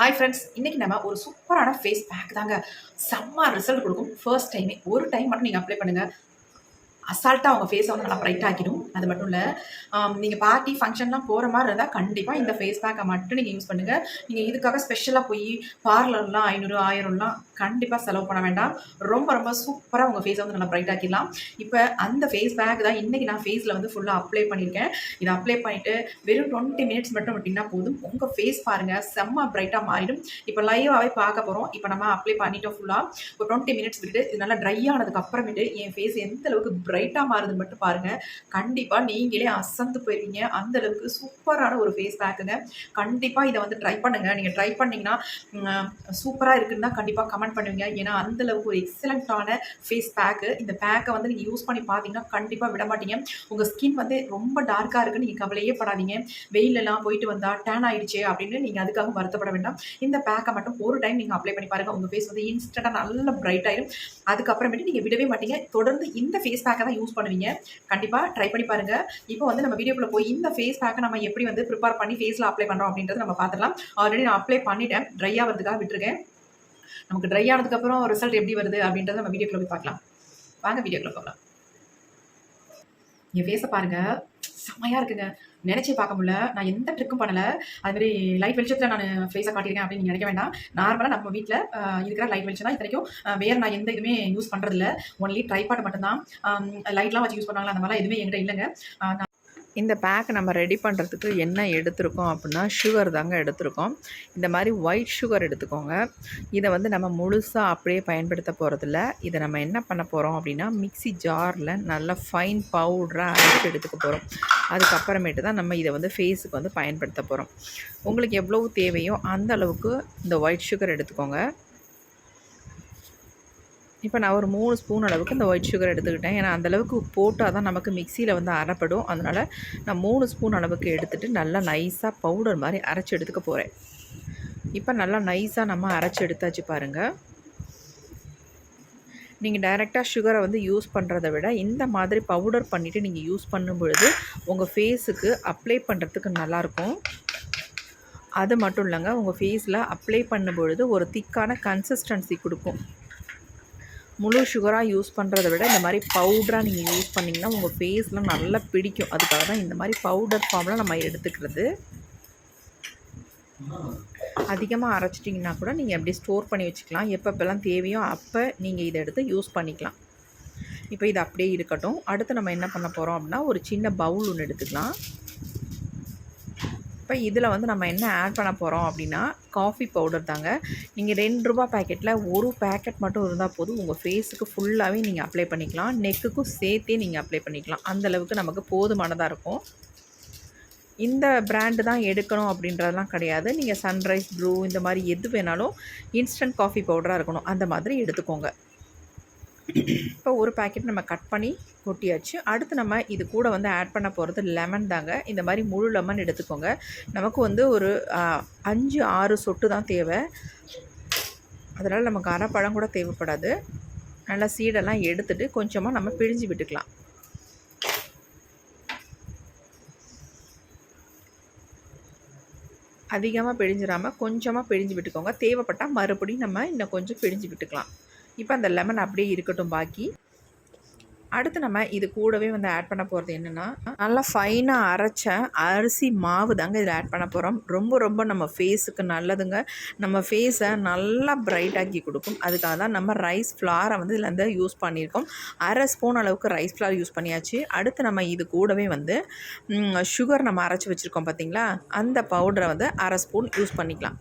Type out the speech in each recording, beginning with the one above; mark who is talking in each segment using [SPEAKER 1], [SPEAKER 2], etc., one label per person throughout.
[SPEAKER 1] Hi friends இன்னைக்கு நம்ம ஒரு சூப்பரான ஃபேஸ் பேக் தாங்க. செம்ம ரிசல்ட் கொடுக்கும். ஃபர்ஸ்ட் டைமே ஒரு டைம் மட்டும் நீங்கள் அப்ளை பண்ணுங்கள் அசால்ட்டாக அவங்க ஃபேஸை வந்து நல்லா பிரைட் ஆக்கிடும். அது மட்டும் இல்லை நீங்கள் பார்ட்டி ஃபங்க்ஷன்லாம் போகிற மாதிரி இருந்தால் கண்டிப்பாக இந்த ஃபேஸ் பேக்கை மட்டும் நீங்கள் யூஸ் பண்ணுங்கள் நீங்கள் இதுக்காக ஸ்பெஷலாக போய் பார்லர்லாம் ஐநூறு ஆயிரம்லாம் கண்டிப்பாக செலவு பண்ண வேண்டாம். ரொம்ப ரொம்ப சூப்பராக உங்கள் ஃபேஸை வந்து நல்லா பிரைட் ஆக்கிடலாம். இப்போ அந்த ஃபேஸ் பேக் தான் இன்றைக்கி நான் ஃபேஸில் வந்து ஃபுல்லாக அப்ளை பண்ணியிருக்கேன். இதை அப்ளை பண்ணிவிட்டு வெறும் டுவெண்ட்டி மினிட்ஸ் மட்டும் விட்டிங்கன்னா போதும். உங்கள் ஃபேஸ் பாருங்கள் செம்ம பிரைட்டாக மாறிடும். இப்போ லைவாகவே பார்க்க போகிறோம் இப்போ நம்ம அப்ளை பண்ணிட்டோம் ஃபுல்லாக ஒரு டுவெண்ட்டி மினிட்ஸ் விட்டு இது நல்லா ட்ரை ஆனதுக்கு அப்புறமேட்டு என் ஃபேஸ் எந்த அளவுக்கு பிரைட்டாக மாறுதுன்னு மட்டும் பாருங்கள் கண்டிப்பாக கண்டிப்பாக நீங்களே அசந்து போயிருவீங்க. அந்த அளவுக்கு சூப்பரான ஒரு ஃபேஸ் பேக்குங்க கண்டிப்பாக இதை வந்து ட்ரை பண்ணுங்கள் நீங்கள் ட்ரை பண்ணிங்கன்னா சூப்பராக இருக்குன்னு தான் கண்டிப்பாக கமெண்ட் பண்ணுவீங்க. ஏன்னா அந்த அளவுக்கு ஒரு எக்ஸலண்ட்டான ஃபேஸ் பேக்கு இந்த பேக்கை வந்து நீங்கள் யூஸ் பண்ணி பார்த்தீங்கன்னா கண்டிப்பாக விட மாட்டீங்க. உங்கள் ஸ்கின் வந்து ரொம்ப டார்க்காக இருக்குன்னு நீங்கள் கவலையே படாதீங்க. வெயிலெல்லாம் போயிட்டு வந்தால் டேன் ஆயிடுச்சு அப்படின்னு நீங்கள் அதுக்காக வருத்தப்பட வேண்டாம். இந்த பேக்கை மட்டும் ஒரு டைம் நீங்கள் அப்ளை பண்ணி பாருங்கள் உங்கள் ஃபேஸ் வந்து இன்ஸ்டண்ட்டாக நல்ல பிரைட் ஆயிடும் அதுக்கப்புறமேட்டு நீங்கள் விடவே மாட்டீங்க. தொடர்ந்து இந்த ஃபேஸ் பேக்கை தான் யூஸ் பண்ணுவீங்க. கண்டிப்பாக ட்ரை பண்ணி பாருங்க. இப்போ வந்து நம்ம வீடியோக்குள்ள போய் இந்த ஃபேஸ் பேக்கை நம்ம எப்படி வந்து ப்ரிப்பேர் பண்ணி ஃபேஸில் அப்ளை பண்ணுறோம் அப்படின்றத நம்ம பார்த்துக்கலாம் ஆல்ரெடி நான் அப்ளை பண்ணிட்டேன். ட்ரை ஆகிறதுக்காக விட்டுருக்கேன். நமக்கு ட்ரை ஆனதுக்கப்புறம் ரிசல்ட் எப்படி வருது அப்படின்றத நம்ம வீடியோக்குள்ள போய் பார்க்கலாம் வாங்க வீடியோக்குள்ள போகலாம். என் ஃபேஸை பாருங்கள் செம்மையாக இருக்குங்க. நினச்சி பார்க்க முடியல. நான் எந்த ட்ரிக்கும் பண்ணலை. அதுமாரி லைட் வெளிச்சத்தில் நான் ஃபேஸை காட்டியிருக்கேன் அப்படின்னு நினைக்க வேண்டாம். நார்மலாக நம்ம வீட்டில் இருக்கிற லைட் வெளிச்சம் தான் இத்தனைக்கும் வேறு நான் எந்த இதுவுமே யூஸ் பண்ணுறதில்ல ஒன்லி ட்ரைபாட் மட்டும்தான். லைட்லாம் வச்சு யூஸ் பண்ணுவாங்களா அந்த மாதிரிலாம் எதுவுமே என்கிட்ட இல்லைங்க.
[SPEAKER 2] இந்த பேக் நம்ம ரெடி பண்ணுறதுக்கு என்ன எடுத்திருக்கோம் அப்படின்னா சுகர் தாங்க எடுத்திருக்கோம். இந்த மாதிரி ஒயிட் சுகர் எடுத்துக்கோங்க. இதை வந்து நம்ம முழுசாக அப்படியே பயன்படுத்த போகிறதில்ல இதை நம்ம என்ன பண்ண போகிறோம் அப்படின்னா மிக்ஸி ஜாரில் நல்லா ஃபைன் பவுடராக அரைச்சி எடுத்துக்க போகிறோம் அதுக்கப்புறமேட்டு தான் நம்ம இதை வந்து ஃபேஸுக்கு வந்து பயன்படுத்த போகிறோம் உங்களுக்கு எவ்வளவு தேவையோ அந்த அளவுக்கு இந்த ஒயிட் சுகர் எடுத்துக்கோங்க. இப்போ நான் ஒரு மூணு ஸ்பூன் அளவுக்கு இந்த ஒயிட் சுகர் எடுத்துக்கிட்டேன். ஏன்னா அந்தளவுக்கு போட்டால் தான் நமக்கு மிக்சியில் வந்து அரைப்படும் அதனால் நான் மூணு ஸ்பூன் அளவுக்கு எடுத்துகிட்டு நல்லா நைஸாக பவுடர் மாதிரி அரைச்சி எடுத்துக்க போகிறேன் இப்போ நல்லா நைஸாக நம்ம அரைச்சி எடுத்தாச்சு பாருங்கள் நீங்கள் டைரெக்டாக சுகரை வந்து யூஸ் பண்ணுறத விட இந்த மாதிரி பவுடர் பண்ணிவிட்டு நீங்கள் யூஸ் பண்ணும் பொழுது உங்கள் ஃபேஸுக்கு அப்ளை பண்ணுறதுக்கு நல்லாயிருக்கும். அது மட்டும் இல்லைங்க உங்கள் ஃபேஸில் அப்ளை பண்ணும்பொழுது ஒரு திக்கான கன்சிஸ்டன்சி கொடுக்கும். முழு சுகராக யூஸ் பண்ணுறத விட இந்த மாதிரி பவுடராக நீங்கள் யூஸ் பண்ணிங்கன்னா உங்கள் ஃபேஸில் நல்லா பிடிக்கும். அதுக்காக தான் இந்த மாதிரி பவுடர் ஃபார்மில் நம்ம எடுத்துக்கிறது. அதிகமாக அரைச்சிட்டிங்கன்னா கூட நீங்கள் எப்படி ஸ்டோர் பண்ணி வச்சுக்கலாம். எப்பப்பெல்லாம் தேவையோ அப்போ நீங்கள் இதை எடுத்து யூஸ் பண்ணிக்கலாம். இப்போ இது அப்படியே இருக்கட்டும். அடுத்து நம்ம என்ன பண்ண போகிறோம் அப்படின்னா ஒரு சின்ன பவுல் ஒன்று எடுத்துக்கலாம். இப்போ இதில் வந்து நம்ம என்ன ஆட் பண்ண போகிறோம் அப்படின்னா காஃபி பவுடர் தாங்க. நீங்கள் ரெண்டு ரூபா பேக்கெட்டில் ஒரு பேக்கெட் மட்டும் இருந்தால் போதும். உங்கள் ஃபேஸுக்கு ஃபுல்லாகவே நீங்கள் அப்ளை பண்ணிக்கலாம். நெக்குக்கும் சேர்த்தே நீங்கள் அப்ளை பண்ணிக்கலாம். அந்தளவுக்கு நமக்கு போதுமானதாக இருக்கும். இந்த பிராண்டு தான் எடுக்கணும் அப்படின்றதெல்லாம் கிடையாது. நீங்கள் சன்ரைஸ் ப்ரூ இந்த மாதிரி எது வேணாலும் இன்ஸ்டன்ட் காஃபி பவுடராக இருக்கணும். அந்த மாதிரி எடுத்துக்கோங்க. இப்போ ஒரு பேக்கெட் நம்ம கட் பண்ணி கொட்டியாச்சு. அடுத்து நம்ம இது கூட வந்து ஆட் பண்ண போகிறது லெமன் தாங்க. இந்த மாதிரி முழு லெமன் எடுத்துக்கோங்க. நமக்கு வந்து ஒரு அஞ்சு ஆறு சொட்டு தான் தேவை. அதனால் நமக்கு அரை பழம் கூட தேவைப்படாது. நல்லா சீடெல்லாம் எடுத்துகிட்டு கொஞ்சமாக நம்ம பிழிஞ்சு விட்டுக்கலாம். அதிகமாக பிழிஞ்சிடாமல் கொஞ்சமாக பிழிஞ்சு விட்டுக்கோங்க. தேவைப்பட்டால் மறுபடியும் நம்ம இன்னும் கொஞ்சம் பிழிஞ்சு விட்டுக்கலாம். இப்போ அந்த லெமன் அப்படியே இருக்கட்டும் பாக்கி. அடுத்து நம்ம இது கூடவே வந்து ஆட் பண்ண போகிறது என்னென்னா நல்லா ஃபைனாக அரைச்ச அரிசி மாவு தாங்க இதில் ஆட் பண்ண போகிறோம் ரொம்ப ரொம்ப நம்ம ஃபேஸுக்கு நல்லதுங்க. நம்ம ஃபேஸை நல்லா பிரைட் ஆக்கி கொடுக்கும். அதுக்காக தான் நம்ம ரைஸ் ஃப்ளாரை வந்து இதில் வந்து யூஸ் பண்ணியிருக்கோம். அரை ஸ்பூன் அளவுக்கு ரைஸ் ஃப்ளார் யூஸ் பண்ணியாச்சு. அடுத்து நம்ம இது கூடவே வந்து சுகர் நம்ம அரைச்சி வச்சுருக்கோம் பார்த்திங்களா அந்த பவுடரை வந்து அரை ஸ்பூன் யூஸ் பண்ணிக்கலாம்.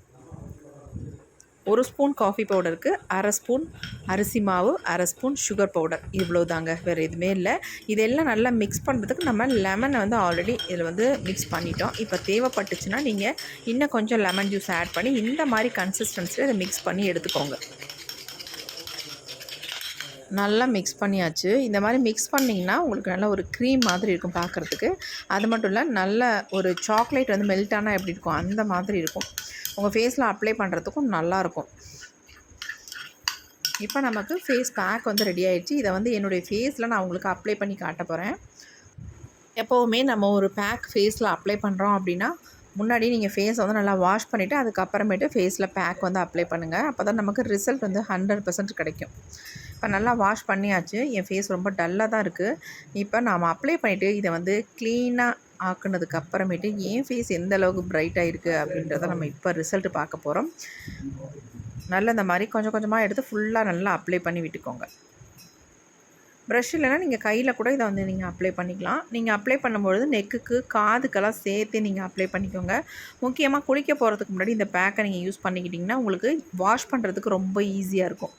[SPEAKER 2] ஒரு ஸ்பூன் காஃபி பவுடருக்கு அரை ஸ்பூன் அரிசி மாவு அரை ஸ்பூன் சுகர் பவுடர் இவ்வளோ தாங்க வேறு எதுவுமே இல்லை. இதெல்லாம் நல்லா மிக்ஸ் பண்ணுறதுக்கு நம்ம லெமனை வந்து ஆல்ரெடி இதில் வந்து மிக்ஸ் பண்ணிட்டோம். இப்போ தேவைப்பட்டுச்சுன்னா நீங்கள் இன்னும் கொஞ்சம் லெமன் ஜூஸ் ஆட் பண்ணி இந்த மாதிரி கன்சிஸ்டன்சியில் இதை மிக்ஸ் பண்ணி எடுத்துக்கோங்க. நல்லா மிக்ஸ் பண்ணியாச்சு. இந்த மாதிரி மிக்ஸ் பண்ணிங்கன்னா உங்களுக்கு நல்ல ஒரு க்ரீம் மாதிரி இருக்கும் பார்க்குறதுக்கு அது மட்டும் இல்லை நல்ல ஒரு சாக்லேட் வந்து மெல்ட் ஆனால் எப்படி இருக்கும் அந்த மாதிரி இருக்கும். உங்கள் ஃபேஸில் அப்ளை பண்ணுறதுக்கும் நல்லாயிருக்கும் இப்போ நமக்கு ஃபேஸ் பேக் வந்து ரெடி ஆகிடுச்சு இதை வந்து என்னுடைய ஃபேஸில் நான் உங்களுக்கு அப்ளை பண்ணி காட்ட போகிறேன் எப்போவுமே நம்ம ஒரு பேக் ஃபேஸில் அப்ளை பண்ணுறோம் அப்படின்னா முன்னாடி நீங்கள் ஃபேஸை வந்து நல்லா வாஷ் பண்ணிவிட்டு அதுக்கப்புறமேட்டு ஃபேஸில் பேக் வந்து அப்ளை பண்ணுங்கள் அப்போ தான் நமக்கு ரிசல்ட் வந்து ஹண்ட்ரட் பர்சன்ட் கிடைக்கும். இப்போ நல்லா வாஷ் பண்ணியாச்சு. என் ஃபேஸ் ரொம்ப டல்லாக தான் இருக்குது இப்போ நாம் அப்ளை பண்ணிவிட்டு இதை வந்து க்ளீனாக ஆக்குனதுக்கு அப்புறமேட்டு என் ஃபேஸ் எந்த அளவுக்கு பிரைட்டாக இருக்குது அப்படின்றத நம்ம இப்போ ரிசல்ட் பார்க்க போகிறோம் நல்லா இந்த மாதிரி கொஞ்சம் கொஞ்சமாக எடுத்து ஃபுல்லாக நல்லா அப்ளை பண்ணி விட்டுக்கோங்க. ப்ரஷ் இல்லைன்னா நீங்கள் கையில் கூட இதை வந்து நீங்கள் அப்ளை பண்ணிக்கலாம். நீங்கள் அப்ளை பண்ணும்பொழுது நெக்குக்கு காதுக்கெல்லாம் சேர்த்து நீங்கள் அப்ளை பண்ணிக்கோங்க. முக்கியமாக குளிக்க போகிறதுக்கு முன்னாடி இந்த பேக்கை நீங்கள் யூஸ் பண்ணிக்கிட்டிங்கன்னா உங்களுக்கு வாஷ் பண்ணுறதுக்கு ரொம்ப ஈஸியாக இருக்கும்.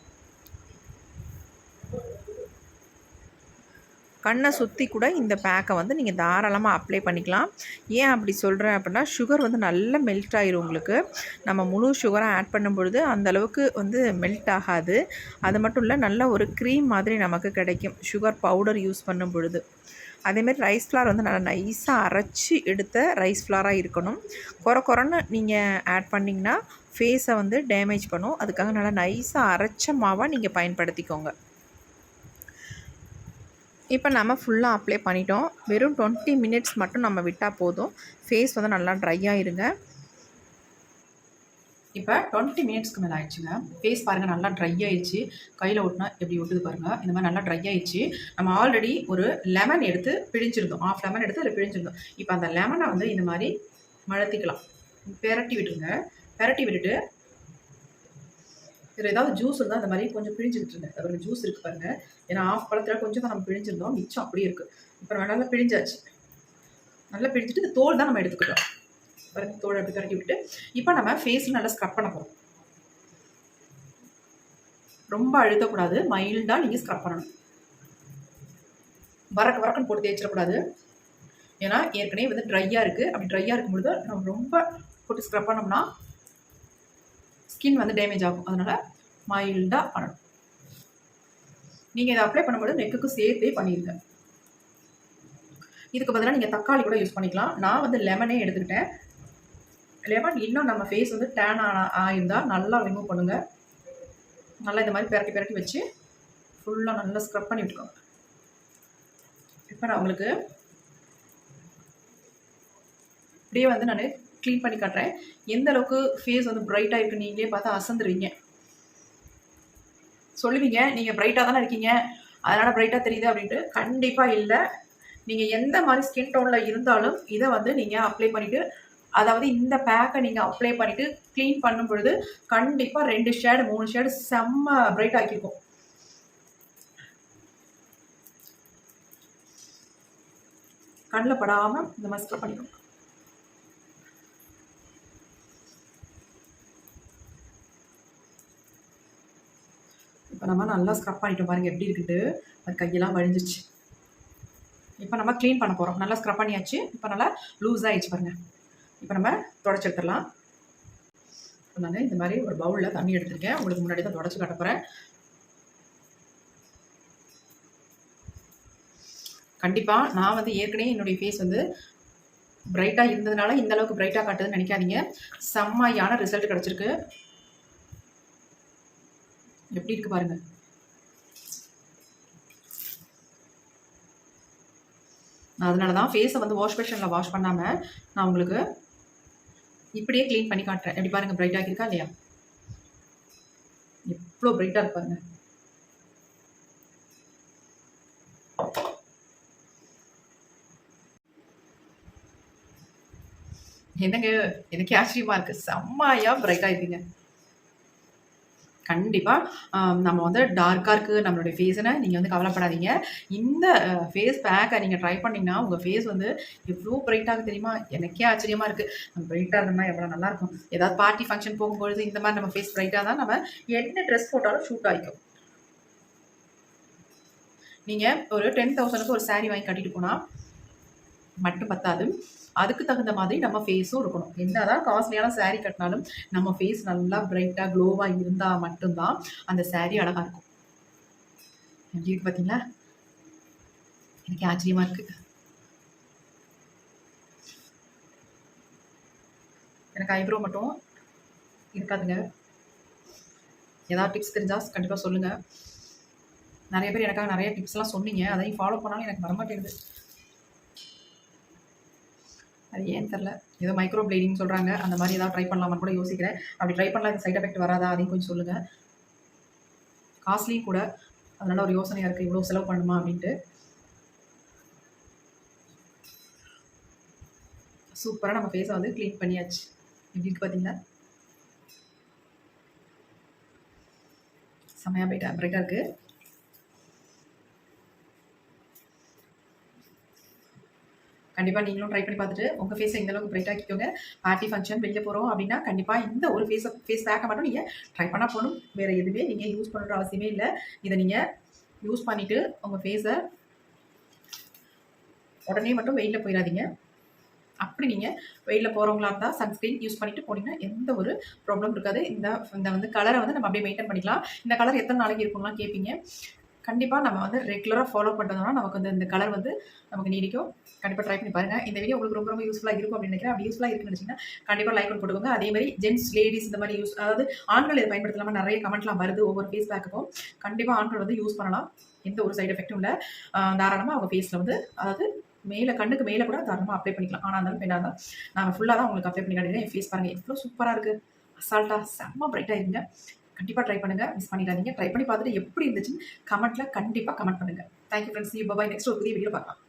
[SPEAKER 2] கண்ணை சுற்றி கூட இந்த பேக்கை வந்து நீங்கள் தாராளமாக அப்ளை பண்ணிக்கலாம். ஏன் அப்படி சொல்கிறேன் அப்படின்னா சுகர் வந்து நல்லா மெல்ட் ஆயிரும் உங்களுக்கு. நம்ம முழு சுகரை ஆட் பண்ணும் பொழுது அந்த அளவுக்கு வந்து மெல்ட் ஆகாது. அது மட்டும் இல்லை நல்ல ஒரு க்ரீம் மாதிரி நமக்கு கிடைக்கும். சுகர் பவுடர் யூஸ் பண்ணும் பொழுது. அதேமாரி ரைஸ் ஃப்ளார் வந்து நல்லா நைஸாக அரைச்சி எடுத்த ரைஸ் ஃப்ளாராக இருக்கணும். குறை குறைன்னு நீங்கள் ஆட் பண்ணிங்கன்னா ஃபேஸை வந்து டேமேஜ் பண்ணும். அதுக்காக நல்லா நைஸாக அரைச்ச மாவாக நீங்கள் பயன்படுத்திக்கோங்க. இப்போ நம்ம ஃபுல்லாக அப்ளை பண்ணிட்டோம். வெறும் டுவெண்ட்டி மினிட்ஸ் மட்டும் நம்ம விட்டால் போதும். ஃபேஸ் வந்து நல்லா ட்ரை ஆகிருங்க
[SPEAKER 1] இப்போ டுவெண்ட்டி மினிட்ஸ்க்கு மேலே ஆயிடுச்சுங்க. ஃபேஸ் பாருங்கள் நல்லா ட்ரை ஆயிடுச்சு. கையில் ஒட்டினா எப்படி ஒட்டுது பாருங்கள் இந்த மாதிரி நல்லா ட்ரை ஆயிடுச்சு. நம்ம ஆல்ரெடி ஒரு லெமன் எடுத்து பிழிஞ்சிருந்தோம். ஆஃப் லெமன் எடுத்து அதில் பிழிஞ்சிருந்தோம். இப்போ அந்த லெமனை வந்து இந்த மாதிரி மழத்திக்கலாம். பெரட்டி விட்டுருங்க. பெரட்டி விட்டுட்டு இதில் ஏதாவது ஜூஸ் இருந்தால் அந்த மாதிரி கொஞ்சம் பிழிஞ்சுக்கிட்டு இருந்தேன். அப்புறம் ஜூஸ் இருக்குது பாருங்கள் ஏன்னா ஆஃப் பழத்தில் கொஞ்சம் தான் நம்ம பிழிஞ்சிருந்தோம். மிச்சம் அப்படியே இருக்குது இப்போ நல்லா பிழிஞ்சாச்சு. நல்லா பிழிஞ்சிட்டு இந்த தோல் தான் நம்ம எடுத்துக்கிட்டோம். பாருங்க தோல் அப்படி பெரட்டி விட்டு இப்போ நம்ம ஃபேஸில் நல்லா ஸ்க்ரப் பண்ண போகிறோம் ரொம்ப அழுத்தக்கூடாது. மைல்டாக நீங்கள் ஸ்க்ரப் பண்ணணும். வரக்கு வரக்குன்னு போட்டு தேய்ச்சிடக்கூடாது. ஏன்னா ஏற்கனவே வந்து ட்ரையாக இருக்குது அப்படி ட்ரையாக இருக்கும்பொழுது நம்ம ரொம்ப போட்டு ஸ்க்ரப் பண்ணோம்னா ஸ்கின் வந்து டேமேஜ் ஆகும். அதனால் மைல்டாக பண்ணணும். நீங்கள் இதை அப்ளை பண்ணும்போது நெக்குக்கு சேர்த்தே பண்ணிடுங்க இதுக்கு பதிலாக நீங்கள் தக்காளி கூட யூஸ் பண்ணிக்கலாம். நான் வந்து லெமனே எடுத்துக்கிட்டேன். லெமன் இன்னும் நம்ம ஃபேஸ் வந்து டேன் ஆன ஆயிருந்தால் நல்லா ரிமூவ் பண்ணுங்கள் நல்லா இந்த மாதிரி பிரட்டி பிரட்டி வச்சு ஃபுல்லாக நல்லா ஸ்க்ரப் பண்ணி விட்டுக்கோங்க. இப்போ நான் உங்களுக்கு இப்படியே வந்து நான் க்ளீன் பண்ணி காட்டுறேன். எந்த அளவுக்கு ஃபேஸ் வந்து பிரைட்டாக இருக்கு நீங்களே பார்த்து அசந்துருவீங்க. சொல்லுவீங்க நீங்கள் பிரைட்டாக தானே இருக்கீங்க. அதனால் பிரைட்டாக தெரியுது அப்படின்ட்டு கண்டிப்பாக இல்லை. நீங்கள் எந்த மாதிரி ஸ்கின் டோனில் இருந்தாலும் இதை வந்து நீங்கள் அப்ளை பண்ணிவிட்டு அதாவது இந்த பேக்கை நீங்கள் அப்ளை பண்ணிவிட்டு க்ளீன் பண்ணும் பொழுது கண்டிப்பாக ரெண்டு ஷேடு மூணு ஷேடு செம்ம பிரைட் ஆக்கியிருக்கும் கண்ணில் படாமல் இந்த மாதிரி ஸ்க்ரப் பண்ணிக்கணும் நம்ம நல்லா ஸ்க்ரப் பண்ணிட்டோம் பாருங்கள் எப்படி இருக்குது அது கையெல்லாம் வழிஞ்சிச்சு இப்போ நம்ம க்ளீன் பண்ண போகிறோம் நல்லா ஸ்க்ரப் பண்ணியாச்சு. இப்போ நல்லா லூஸ் ஆகிடுச்சு பாருங்கள் இப்போ நம்ம தொடச்சி எடுத்துடலாம். நான் இந்த மாதிரி ஒரு பவுலில் தண்ணி எடுத்துருக்கேன். உங்களுக்கு முன்னாடி தான் தொடச்சி காட்ட கண்டிப்பாக நான் வந்து ஏற்கனவே என்னுடைய ஃபேஸ் வந்து பிரைட்டாக இருந்ததுனால இந்த அளவுக்கு பிரைட்டாக காட்டுதுன்னு நினைக்காதீங்க. செம்மையான ரிசல்ட் கிடச்சிருக்கு. எப்படி இருக்கு பாருங்க. அதனால தான் ஃபேஸை வந்து வாஷ் பேஷனில் வாஷ் பண்ணாமல் நான் உங்களுக்கு இப்படியே க்ளீன் பண்ணி காட்டுறேன். எப்படி பாருங்க பிரைட்டாக இருக்கா இல்லையா? எவ்வளோ பிரைட்டாக இருப்பாருங்க என்னங்க எனக்கு ஆச்சரியமா இருக்குது செம்மையா பிரைட்டாக இருக்கீங்க. கண்டிப்பாக நம்ம வந்து டார்க்காக இருக்குது நம்மளுடைய ஃபேஸுன்னு நீங்கள் வந்து கவலைப்படாதீங்க. இந்த ஃபேஸ் பேக்கை நீங்கள் ட்ரை பண்ணிங்கன்னா உங்கள் ஃபேஸ் வந்து எவ்வளோ பிரைட்டாக தெரியுமா? எனக்கே ஆச்சரியமாக இருக்குது நம்ம பிரைட்டாக இருந்தோம்னா எவ்வளோ நல்லாயிருக்கும் ஏதாவது பார்ட்டி ஃபங்க்ஷன் போகும்பொழுது இந்த மாதிரி நம்ம ஃபேஸ் பிரைட்டாக தான் நம்ம என்ன ட்ரெஸ் போட்டாலும் ஷூட் ஆகிக்கும் நீங்கள் ஒரு டென் தௌசண்ட்க்கு ஒரு saree வாங்கி கட்டிட்டு போனால் மட்டும் பத்தாது. அதுக்கு தகுந்த மாதிரி நம்ம ஃபேஸும் இருக்கணும். என்னதான் காஸ்ட்லியான சாரீ கட்டினாலும் நம்ம ஃபேஸ் நல்லா பிரைட்டாக க்ளோவாக இருந்தால் மட்டும்தான் அந்த சாரீ அழகாக இருக்கும். எப்படி இருக்கு பார்த்தீங்களா எனக்கு ஆச்சரியமாக இருக்குது எனக்கு ஐப்ரோ மட்டும் இருக்காதுங்க. ஏதாவது டிப்ஸ் தெரிஞ்சால் கண்டிப்பாக சொல்லுங்கள் நிறைய பேர் எனக்காக நிறைய டிப்ஸ்லாம் சொன்னீங்க. அதையும் ஃபாலோ பண்ணாலும் எனக்கு வரமாட்டேங்குது அது ஏன்னு தெரில ஏதோ மைக்ரோ பிளேடிங் சொல்கிறாங்க அந்த மாதிரி ஏதாவது ட்ரை பண்ணலாமான்னு கூட யோசிக்கிறேன். அப்படி ட்ரை பண்ணலாம் இந்த சைட் எஃபெக்ட் வராதா அதையும் கொஞ்சம் சொல்லுங்கள் காஸ்ட்லி கூட. அதனால் ஒரு யோசனையாக இருக்குது இவ்வளோ செலவு பண்ணுமா அப்படின்ட்டு. சூப்பராக நம்ம ஃபேஸை வந்து க்ளீன் பண்ணியாச்சு. எப்படி இருக்கு பார்த்தீங்களா செம்மையாக போயிட்டா பிரைட்டாக இருக்குது கண்டிப்பாக நீங்களும் ட்ரை பண்ணி பார்த்துட்டு உங்கள் ஃபேஸை இந்த அளவுக்கு பிரைட் ஆக்கிக்கோங்க. பார்ட்டி ஃபங்க்ஷன் வெளியே போகிறோம் அப்படின்னா கண்டிப்பாக இந்த ஒரு ஃபேஸ் ஃபேஸ் பேக்கை மட்டும் நீங்கள் ட்ரை பண்ணால் போகணும் வேறு எதுவுமே நீங்கள் யூஸ் பண்ணுற அவசியமே இல்லை. இதை நீங்கள் யூஸ் பண்ணிவிட்டு உங்கள் ஃபேஸை உடனே மட்டும் வெயிலில் போயிடாதீங்க. அப்படி நீங்கள் வெயிலில் போகிறவங்களா இருந்தால் சன்ஸ்க்ரீன் யூஸ் பண்ணிட்டு போனீங்கன்னா எந்த ஒரு ப்ராப்ளம் இருக்காது. இந்த இந்த வந்து கலரை வந்து நம்ம அப்படியே மெயின்டைன் பண்ணிக்கலாம். இந்த கலர் எத்தனை நாளைக்கு இருக்கும்லாம் கேட்பீங்க கண்டிப்பாக நம்ம வந்து ரெகுலராக ஃபாலோ பண்ணுறதுனா நமக்கு வந்து இந்த கலர் வந்து நமக்கு நீடிக்கும். கண்டிப்பாக ட்ரை பண்ணி பாருங்கள் இந்த வீடியோ உங்களுக்கு ரொம்ப ரொம்ப யூஸ்ஃபுல்லாக இருக்கும் அப்படின்னு நினைக்கிறேன். அப்படி யூஸ்ஃபுல்லாக இருக்குன்னு நினச்சிங்கன்னா கண்டிப்பாக லைக் பண்ணி போட்டுக்கோங்க. அதே மாதிரி ஜென்ஸ் லேடிஸ் இந்த மாதிரி யூஸ் அதாவது ஆண்கள் இதை பயன்படுத்தலாமல் நிறைய கமெண்ட்லாம் வருது ஒவ்வொரு ஃபேஸ் பேக்குக்கும் கண்டிப்பாக ஆண்கள் வந்து யூஸ் பண்ணலாம். எந்த ஒரு சைடு எஃபெக்ட்டும் இல்லை. தாராளமாக அவங்க ஃபேஸில் வந்து அதாவது மேலே கண்ணுக்கு மேலே கூட தாராளமாக அப்ளை பண்ணிக்கலாம். ஆனால் இருந்தாலும் பெண்ணாக தான். நான் ஃபுல்லாக தான் உங்களுக்கு அப்ளை பண்ணி காட்டுறேன் என் ஃபேஸ் பாருங்கள் எவ்வளோ சூப்பராக இருக்குது அசால்ட்டாக செம்ம பிரைட்டாக இருங்க கண்டிப்பாக ட்ரை பண்ணுங்கள் மிஸ் பண்ணிடாதீங்க. ட்ரை பண்ணி பார்த்துட்டு எப்படி இருந்துச்சுன்னு கமெண்ட்டில் கண்டிப்பாக கமெண்ட் பண்ணுங்கள் thank you friends you bye next ஒரு புதிய வீடியோ பார்க்கலாம்.